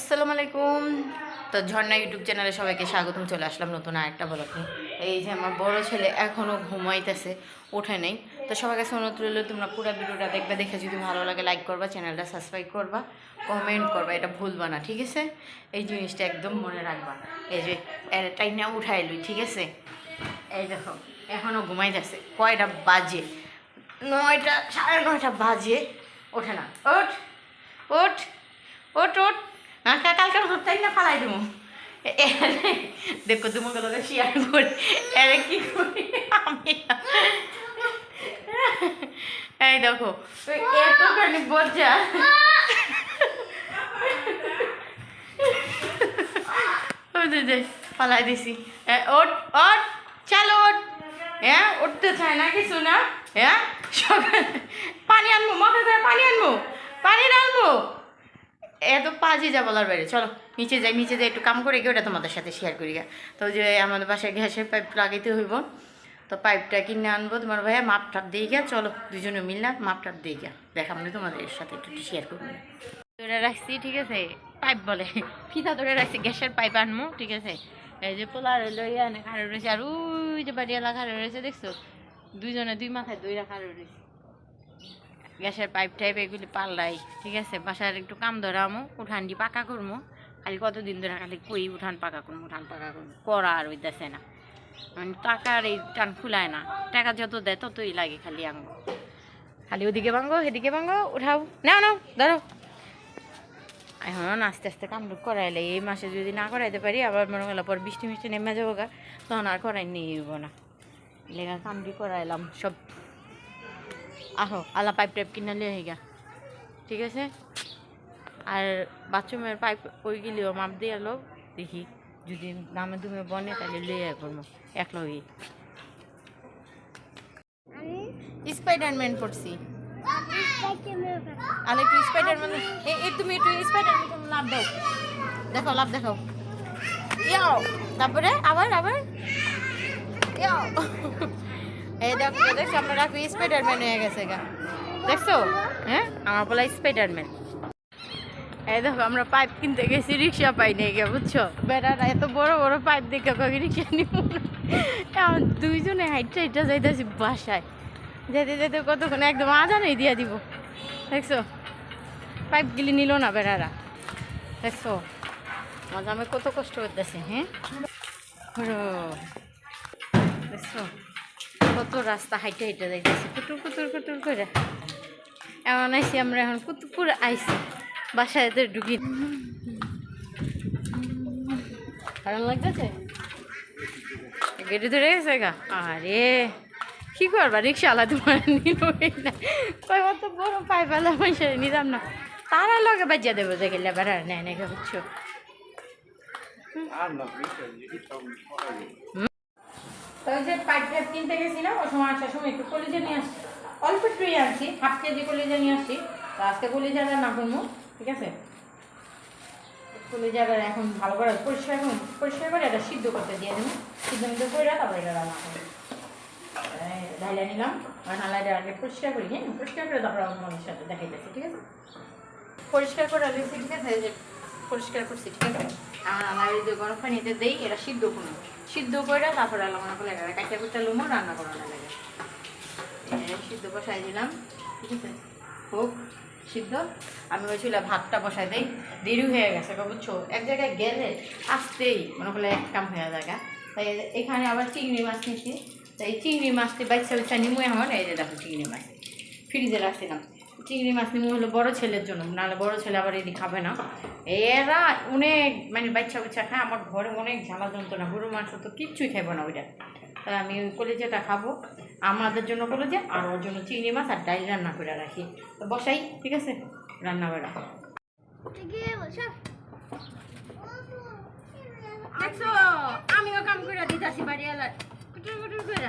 আসসালামু আলাইকুম। তো ঝর্ণা ইউটিউব চ্যানেলে সবাইকে স্বাগতম, চলে আসলাম নতুন আরেকটা ব্লগ নিয়ে। এই যে আমার বড় ছেলে এখনও ঘুমাইতেছে, ওঠে নেই। তো সবার কাছে অনুরোধ রইল, তোমরা পুরো ভিডিওটা দেখবে, দেখে যদি ভালো লাগে লাইক করবা, চ্যানেলটা সাবস্ক্রাইব করবা কমেন্ট করবা, এটা ভুলবা না, ঠিক আছে? এই জিনিসটা একদম মনে রাখবা। এই যে এটাই না উঠাই লই, ঠিক আছে? এই দেখো এখনও ঘুমাইতেছে, কয়টা বাজে? নয়টা, সাড়ে নয়টা বাজে, ওঠে না। ওঠ ওঠ ওঠ ওঠ। না কালকে হত্যাই না ফালাই দেবো দেখো তোমাকে তোকে শেয়ার করি। এরে কি করি আমি? এই দেখো এতখানি বোঝা ফালাই দিছি। ওঠ ওঠ, চলো ওঠ। হ্যাঁ উঠতে চায় না কিছু না। হ্যাঁ সকালে পানি আনব মাথা করে পানি আনব পানি আনব পাজি যা বলার বাইরে, চলো, নিচে যাই নিচে যাই, একটু কাম করে গিয়ে ওটা তোমাদের সাথে শেয়ার করি গা। তো যে আমাদের বাসায় গ্যাসের পাইপ লাগাইতে হইব, তো পাইপটা কিনে আনব তোমার ভাইয়া, মাপ টাপ দিয়ে গিয়া, চলো, দুজনে মিললাম মাপ টাপ দিয়ে গিয়া দেখাম না তোমাদের সাথে একটু শেয়ার করব। ধরে রাখছি, ঠিক আছে? পাইপ বলে, ফিতা ধরে রাখছি, গ্যাসের পাইপ আনব ঠিক আছে? এই যে পোলার লইয়া এনে খাড়ে রয়েছে আর ওই যে বাড়িওয়ালা খাড়ে রয়েছে দেখছ? দুইজনে দুই মাথায় দুই রাখা রয়েছে গ্যাসের পাইপ টাইপ এগুলি পাল্লাই, ঠিক আছে? বাসার একটু কাম ধরামো উঠান দি পাকা করব খালি কতদিন ধরে খালি কই উঠান পাকা করব উঠান পাকা করব করা আর ওইদাসে না। মানে টাকার এই টান খুলায় না। টাকা যত দেয় ততই লাগে খালি আঙ্গো। খালি ওদিকে ভাঙ্গো এদিকে ভাঙ্গো, উঠাও। নাও নাও, ধরো। এখন আস্তে আস্তে কাম করাইলে, এই মাসে যদি না করাইতে পারি, আবার মনে হলো পর বৃষ্টি মিষ্টি নেমে যাব গা তখন আর করাই নিয়ে না। লেগা কামটি করাইলাম, সব আহো আলা পাইপ টাইপ কিনে লিয়ে গা ঠিক আছে? আর বাথরুমের পাইপ ওই গেলেও মাপ দিয়ে এলো দেখি যদি দামে দুমে বনে তাহলে লিয়ে করব এক লগে স্পাইডারম্যান পড়ছি। আর একটু স্পাইডারম্যান এই তুমি একটু স্পাইডারম্যান লাভ দাও। দেখো লাভ দেখো ইয়াও তারপরে আবার আবার? ইয়াও এই দেখো, দেখছ, আমরা রাখব স্পাইডারম্যান হয়ে গেছে গা। দেখছ? হ্যাঁ? আমার বলা স্পাইডারম্যান এই দেখো, আমরা পাইপ কিনতে গেছি, রিক্সা পাই নিয়ে গে, বুঝছ? বেড়ারা এত বড় বড় পাইপ দেখে কবে রিক্সা নিব? আমার দুইজনে হাইটটা হাইটটা যাইতেছি বাসায়। যেতে যেতে কতক্ষণ, একদম আজানেই দিয়ে দিব। দেখছ? পাইপ গিলি নিল না বেড়ারা। দেখছ? মজা আমি কত কষ্ট করতেছি হ্যাঁ। দেখছ? কত রাস্তা হাইটে হাইটে যাইতেছি কুটুর কুটুর কুটুর করে। এমন আইসি আমরা এখন কুতুপুর আইসি বাসায় এদের ঢুকি। কারণ লাগতেছে? গেটে ধরে গেছে গা? আরে কি করবা? রিক্সা আলা তোমার নিল অত বড় পাই পেলাম সে নিলাম না। তারা লগে বাজিয়া দেবো যে গেলে বেড়ার নেয় নাকি বুঝছ? তো ওই যে পাইপ টাইপ কিনতে গেছিলাম ওই সময় আসার সময় একটু কলিজা নিয়ে আসছি। অল্প একটুই আনছি, হাফ কেজি কলিজা নিয়ে আসছি। তো আজকে কলিজা রান্না করব ঠিক আছে? কলিজাটা এখন ভালো করে পরিষ্কার করুন, পরিষ্কার করে এটা সিদ্ধ করতে দিয়ে দেবো। সিদ্ধ মিদ্ধ করে তারপরে এটা রান্না করব। ঢাইলা নিলাম, আর নালাইটা আগে পরিষ্কার করি হ্যাঁ? পরিষ্কার করে তারপরে আমাদের সাথে দেখাই যাচ্ছে ঠিক আছে? পরিষ্কার করে দিয়েছি, ঠিক আছে? পরিষ্কার করছি, ঠিক আছে? আমার এই যে গরম পানিতে দেই, এটা সিদ্ধ করুন। সিদ্ধ করে তারপরে আলাম মনে করলে এটা কাঁচা কুচা লুমো রান্না করানো লাগে সিদ্ধ বসাই দিলাম, ঠিক আছে? হোক, সিদ্ধ। আমি চুলা ভাতটা বসাই দেই। দেরি হয়ে গেছে বুঝছ? এক জায়গায় গেলে আসতেই মনে করলে এক কাম হয়ে জায়গা তাই এখানে আবার চিংড়ি মাছ নিচ্ছি তাই চিংড়ি মাছটি বাচ্চা বাচ্চা নিমু এখন। এই যে দেখো চিংড়ি মাছ। ফ্রিজে রাখছিলাম। চিংড়ি মাছ নিমু হলো বড় ছেলের জন্য, নাহলে বড় ছেলে আবার এদিকে খাবে না। এরা অনেক মানে বাচ্চা বাচ্চা খায়, আমার ঘরে অনেক ঝালা যন্ত্রণা গরু মাংস তো কিচ্ছুই খাব না ওইটা। তাই আমি ওই কলেজেটা খাব, আমাদের জন্য কলেজে, আর ওর জন্য চিংড়ি মাছ আর ডাল রান্না করে রাখি। তো বসাই, ঠিক আছে? রান্না করে। রাখো আমিও কাম করে দিতেছি বাড়ি এলার কুটুর কুটুর করে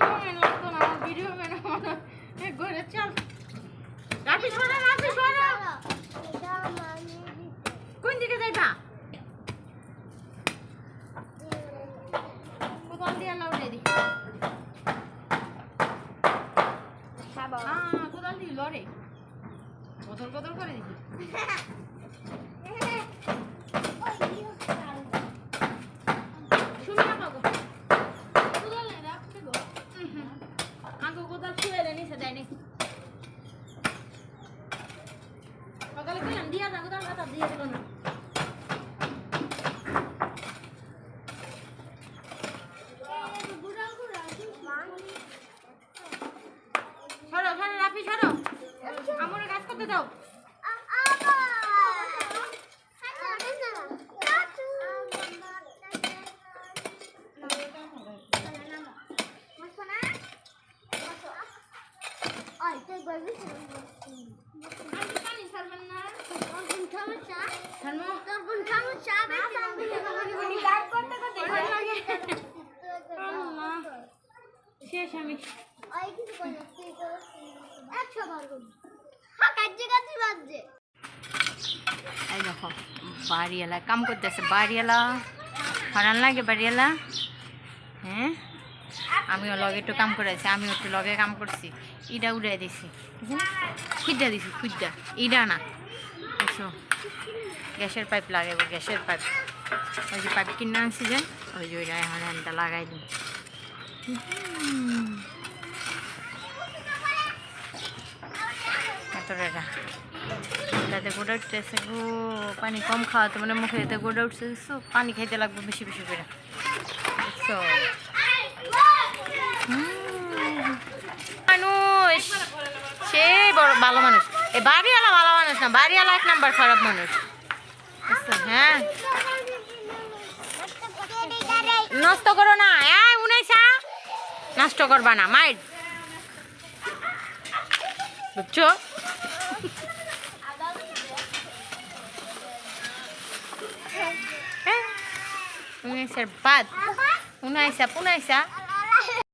ভিডিও মেন লাগতো কোন দিকে যাইবা কোপাল দিয়ে লাউ রেডি কোদাল দিল রে বদল বদল করে দিবি শেষ আমি। এই দেখো বাড়িওয়ালা কাম করতেছে বাড়িওয়ালা। হরান লাগে বাড়িওয়ালা? হ্যাঁ? আমিও লগে একটু কাম করেছি আমিও একটু লগে কাম করছি। ইটা উড়াই দিছি। খুদ্দা দিছি খুদ্দা। ইটা না। বুঝছ গ্যাসের পাইপ লাগাইব গ্যাসের পাইপ ওই যে পাইপ কিনে আনছি যে, ওই যে ওইটা এখন এটা লাগাই এত তাতে গোটা উঠতেছে গো, পানি কম খাওয়াতে মানে মুখে এতে গোটা উঠছে দেখছ? পানি খাইতে লাগবে বেশি বেশি করে দেখছ? হুম। মানুষ, সে বড় ভালো মানুষ এ বাড়িওয়ালা ভালো মানুষ না বাড়িওয়ালা এক নাম্বার খারাপ মানুষ। হ্যাঁ। নষ্ট করো না। এই, উনাইসা। নষ্ট করবা না, মাইর। বুঝছ? হ্যাঁ। উনাইসার বাদ। উনাইসা, পুনাইসা।